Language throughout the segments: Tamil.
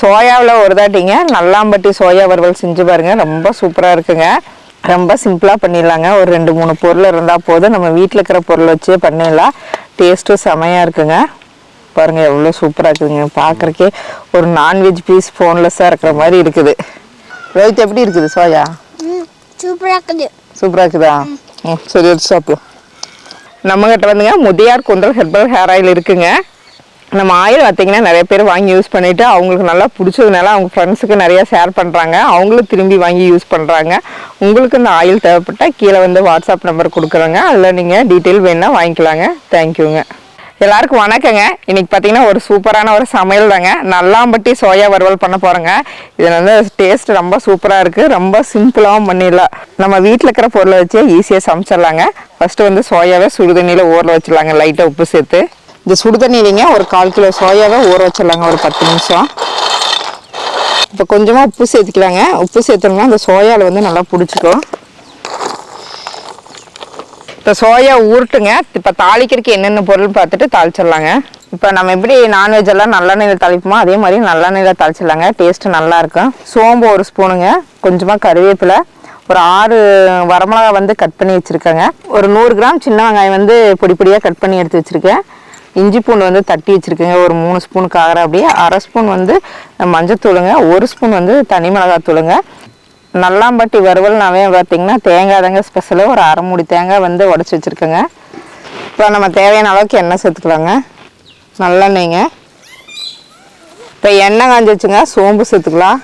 சோயாவில் ஒரு தாட்டிங்க. நல்லாம்பட்டி சோயா வறுவல் செஞ்சு பாருங்க. ரொம்ப சூப்பராக இருக்குங்க. ரொம்ப சிம்பிளாக பண்ணிடலாங்க. ஒரு ரெண்டு மூணு பொருள் இருந்தால் போதும். நம்ம வீட்டில் இருக்கிற பொருள் வச்சே பண்ணிடலாம். டேஸ்ட்டும் செமையாக இருக்குங்க. பாருங்க எவ்வளோ சூப்பராக இருக்குதுங்க. பார்க்குறக்கே ஒரு நான்வெஜ் பீஸ் ஃபோன்லெஸ்ஸாக இருக்கிற மாதிரி இருக்குது. ரோஹித் எப்படி இருக்குது சோயா? சூப்பராக இருக்குது. சூப்பராக இருக்குதா? ம். சரி எடுத்து சாப்பிடலாம் நம்மகிட்ட வந்துங்க Mudiyar Kunthal herbal hair oil இருக்குங்க. நம்ம ஆயில் பார்த்தீங்கன்னா நிறைய பேர் வாங்கி யூஸ் பண்ணிவிட்டு அவங்களுக்கு நல்லா பிடிச்சதுனால அவங்க ஃப்ரெண்ட்ஸுக்கு நிறையா ஷேர் பண்ணுறாங்க அவங்களும் திரும்பி வாங்கி யூஸ் பண்ணுறாங்க உங்களுக்கு இந்த ஆயில் தேவைப்பட்டால் கீழே வந்து வாட்ஸ்அப் நம்பர் கொடுக்குறோங்க. அதில் நீங்கள் டீட்டெயில் வேணால் வாங்கிக்கலாங்க. தேங்க்யூங்க எல்லாருக்கும் வணக்கங்க. இன்றைக்கி பார்த்தீங்கன்னா ஒரு சூப்பரான ஒரு சமையல் தாங்க. நல்லாம்பட்டி சோயா வறுவல் பண்ண போகிறோங்க இதில் வந்து டேஸ்ட் ரொம்ப சூப்பராக இருக்குது ரொம்ப சிம்பிளாகவும் பண்ணிடலாம். நம்ம வீட்டில் இருக்கிற பொருளை வச்சு ஈஸியாக சமைச்சிடலாங்க. ஃபஸ்ட்டு வந்து சோயாவை சுடுதண்ணியில் ஊற வச்சிடலாங்க. லைட்டாக உப்பு சேர்த்து. இந்த சுடுதண்ணிலிங்க ஒரு கால் கிலோ சோயாவை ஊற வச்சிடலாங்க ஒரு பத்து நிமிஷம். இப்போ கொஞ்சமாக உப்பு சேர்த்துக்கலாங்க. உப்பு சேர்த்தோம்னா அந்த சோயாவில் வந்து நல்லா பிடிச்சிக்கும். இப்போ சோயா ஊருட்டுங்க இப்போ தாளிக்கிறதுக்கு என்னென்ன பொருள் பார்த்துட்டு தாளிச்சிடலாங்க. இப்போ நம்ம எப்படி நான்வெஜ் எல்லாம் நல்லெண்ணெயில் தாளிப்போமோ அதே மாதிரி நல்லெண்ணெயில் தாளிச்சிடலாங்க. டேஸ்ட்டு நல்லாயிருக்கும் சோம்பு ஒரு ஸ்பூனுங்க. கொஞ்சமாக கருவேப்பிலை. ஒரு ஆறு வரமிளகா வந்து கட் பண்ணி வச்சுருக்கேங்க. ஒரு நூறு கிராம் சின்ன வெங்காயம் வந்து பொடி பொடியாக கட் பண்ணி எடுத்து வச்சுருக்கேன். இஞ்சி பூண்டு வந்து தட்டி வச்சுருக்கேங்க. ஒரு மூணு ஸ்பூன் காரம் அப்படியே அரை ஸ்பூன் வந்து மஞ்சத்தூளுங்க ஒரு ஸ்பூன் வந்து தனி மிளகாத்தூளுங்க நல்லாம்பட்டி வறுவல்னாவே பார்த்தீங்கன்னா தேங்காய் தாங்க ஸ்பெஷலு ஒரு அரை மூடி தேங்காய் வந்து உடச்சி வச்சுருக்கேங்க. இப்போ நம்ம தேவையான அளவுக்கு எண்ணெய் சேர்த்துக்கலாங்க. நல்லெண்ணெய்ங்க. இப்போ எண்ணெய் காஞ்சி வச்சுங்க சோம்பு சேர்த்துக்கலாம்.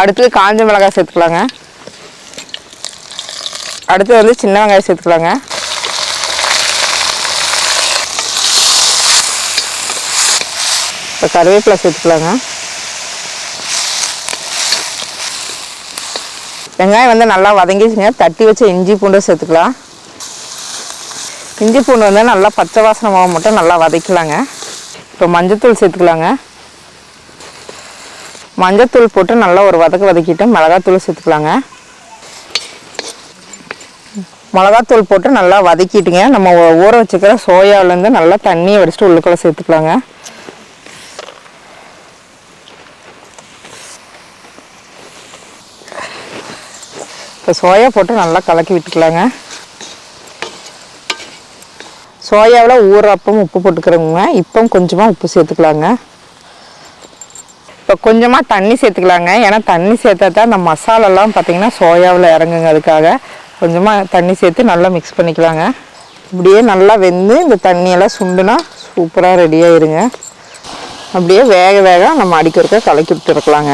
அடுத்தது காஞ்ச மிளகாய் சேர்த்துக்கலாங்க. அடுத்து வந்து சின்ன வெங்காயம் சேர்த்துக்கலாங்க. இப்போ கருவேப்பிலை சேர்த்துக்கலாங்க. வெங்காயம் வந்து நல்லா வதங்கிச்சுங்க தட்டி வச்ச இஞ்சி பூண்டும் சேர்த்துக்கலாம். இஞ்சி பூண்டு வந்து நல்லா பச்சை வாசனை மாவு மட்டும் நல்லா வதக்கலாங்க. இப்போ மஞ்சத்தூள் சேர்த்துக்கலாங்க. மஞ்சத்தூள் போட்டு நல்லா ஒரு வதக்க வதக்கிட்டு மிளகாத்தூள் சேர்த்துக்கலாங்க. மிளகாத்தூள் போட்டு நல்லா வதக்கிட்டுங்க. நம்ம ஊற வச்சுக்கிற சோயாவிலேருந்து நல்லா தண்ணியை வடிச்சிட்டு உள்ளுக்குள்ளே சேர்த்துக்கலாங்க. இப்போ சோயா போட்டு நல்லா கலக்கி விட்டுக்கலாங்க. சோயாவில் ஊறப்பம் உப்பு போட்டுக்கிறோங்க. இப்போ கொஞ்சமாக உப்பு சேர்த்துக்கலாங்க. இப்போ கொஞ்சமாக தண்ணி சேர்த்துக்கலாங்க. ஏன்னா தண்ணி சேர்த்தா தான் அந்த மசாலாலாம் பார்த்தீங்கன்னா சோயாவில் இறங்குங்க அதுக்காக. கொஞ்சமாக தண்ணி சேர்த்து நல்லா மிக்ஸ் பண்ணிக்கலாங்க. இப்படியே நல்லா வெந்து இந்த தண்ணியெல்லாம் சுண்டுனா சூப்பராக ரெடியாகிருங்க அப்படியே வேக வேக நம்ம அடிக்கிறக்க கலக்கி விட்டுருக்கலாங்க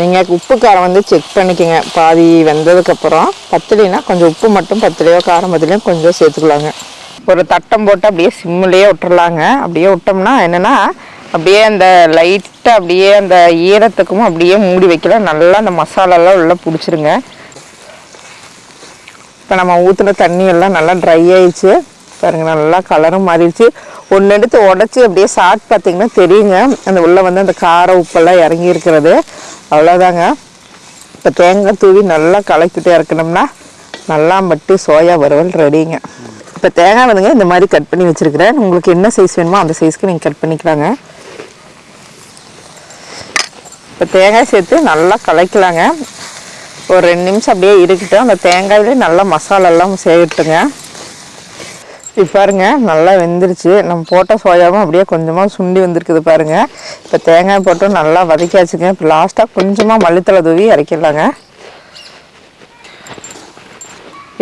நீங்கள் உப்பு காரம் வந்து செக் பண்ணிக்கோங்க. பாதி வெந்ததுக்கப்புறம் பத்திரினா கொஞ்சம் உப்பு மட்டும் பத்திலையோ காரம் பத்தலையோ கொஞ்சம் சேர்த்துக்கலாங்க. ஒரு தட்டம் போட்டு அப்படியே சிம்மிலேயே விட்டுறலாங்க. அப்படியே விட்டோம்னா என்னென்னா அப்படியே அந்த லைட்டாக அப்படியே அந்த ஈரத்துக்கும் அப்படியே மூடி வைக்கலாம் நல்லா அந்த மசாலாலாம் உள்ளே பிடிச்சிருங்க. இப்போ நம்ம ஊற்றின தண்ணி எல்லாம் நல்லா ட்ரை ஆயிடுச்சு. பாருங்க நல்லா கலரும் மாறிடுச்சு. ஒன்று எடுத்து உடச்சி அப்படியே சாப்பிட்டு பார்த்தீங்கன்னா தெரியுங்க. அந்த உள்ளே வந்து அந்த கார உப்பெல்லாம் இறங்கி இருக்கிறது. அவ்வளோதாங்க இப்போ தேங்காய் தூவி நல்லா கலக்கிட்டே இறக்கணும்னா நல்லா மட்டு சோயா வறுவல் ரெடிங்க. இப்போ தேங்காய் வந்துங்க இந்த மாதிரி கட் பண்ணி வச்சுருக்கிறேன். உங்களுக்கு என்ன சைஸ் வேணுமோ அந்த சைஸ்க்கு நீங்கள் கட் பண்ணிக்கலாங்க. இப்போ தேங்காய் சேர்த்து நல்லா கலக்கலாங்க. ஒரு ரெண்டு நிமிஷம் அப்படியே இருக்கட்டும் அந்த தேங்காயிலே நல்லா மசாலாலாம் சேர்த்துங்க. இப்போ பாருங்க நல்லா வெந்துருச்சு. நம்ம போட்ட சோயாவும் அப்படியே கொஞ்சமாக சுண்டி வந்திருக்குது பாருங்க. இப்போ தேங்காய் போட்டு நல்லா வதக்கியாச்சுங்க. இப்போ லாஸ்ட்டாக கொஞ்சமாக மல்லித்தலை தூவி இறக்கிடலாங்க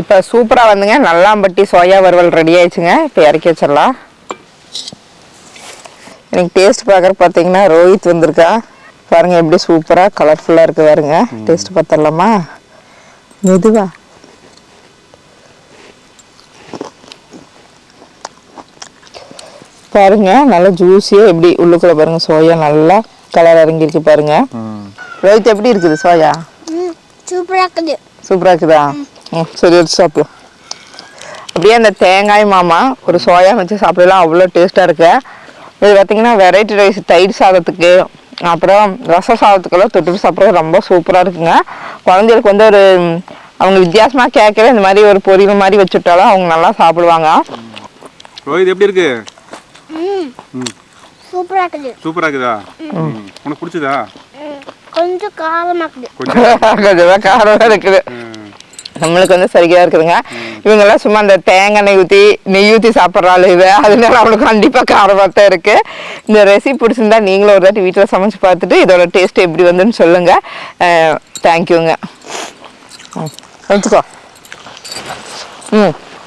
இப்போ சூப்பராக வந்துங்க. நல்லாம்பட்டி சோயா வறுவல் ரெடி ஆயிடுச்சுங்க. இப்போ இறக்கி வச்சிடலாம். எனக்கு டேஸ்ட் பார்க்குற பார்த்தீங்கன்னா ரோஹித் வந்திருக்கா. பாருங்க எப்படி சூப்பராக கலர்ஃபுல்லாக இருக்கு பாருங்க. டேஸ்ட் பார்த்துடலாமா? மெதுவா. பாருங்க நல்லா ஜூஸியாக எப்படி உள்ளுக்குள்ள பாருங்க சோயா நல்லா கலர் இறங்கியிருக்கு பாருங்க. ரோஹித் எப்படி இருக்குது சோயா சூப்பராக இருக்குது. சூப்பராக இருக்குதா? ம். சரி எடுத்து சாப்பிடலாம். அப்படியே அந்த தேங்காய் மாமா ஒரு சோயா வச்சு சாப்பிடலாம் அவ்வளோ டேஸ்ட்டாக இருக்கு. இது பார்த்தீங்கன்னா வெரைட்டி ரைஸ் தயிர் சாதத்துக்கு அப்புறம் ரச சாதத்துக்கெல்லாம் தொட்டு சாப்பிட்றது ரொம்ப சூப்பராக இருக்குங்க. குழந்தைகளுக்கு வந்து ஒரு அவங்க வித்தியாசமாக கேட்கல இந்த மாதிரி ஒரு பொரியல் மாதிரி வச்சுட்டாலும் அவங்க நல்லா சாப்பிடுவாங்க. ரோஹித் எப்படி இருக்கு? ம். ம். சூப்பராக இருக்குது சூப்பராக இருக்குதா ம். உனக்கு பிடிச்சதா? ம், கொஞ்சம் காரமாக்குது. கொஞ்சம். கொஞ்சம் காரம் இருக்குது. ம். நம்மளுக்கு வந்து சரியா இருக்குதுங்க. இவங்கெல்லாம் சும்மா அந்த தேங்காய் எண்ணெய் ஊற்றி நெய் ஊற்றி சாப்பிட்ற ஆளு இது அதனால அவளுக்கு கண்டிப்பாக காரமாக தான் இருக்கு. இந்த ரெசிபி பிடிச்சிருந்தா நீங்களும் ஒரு தாட்டி வீட்டில் சமைச்சு பார்த்துட்டு இதோட டேஸ்ட் எப்படி வந்துன்னு சொல்லுங்க. தேங்க்யூங்க எடுத்துக்கோ. ம்.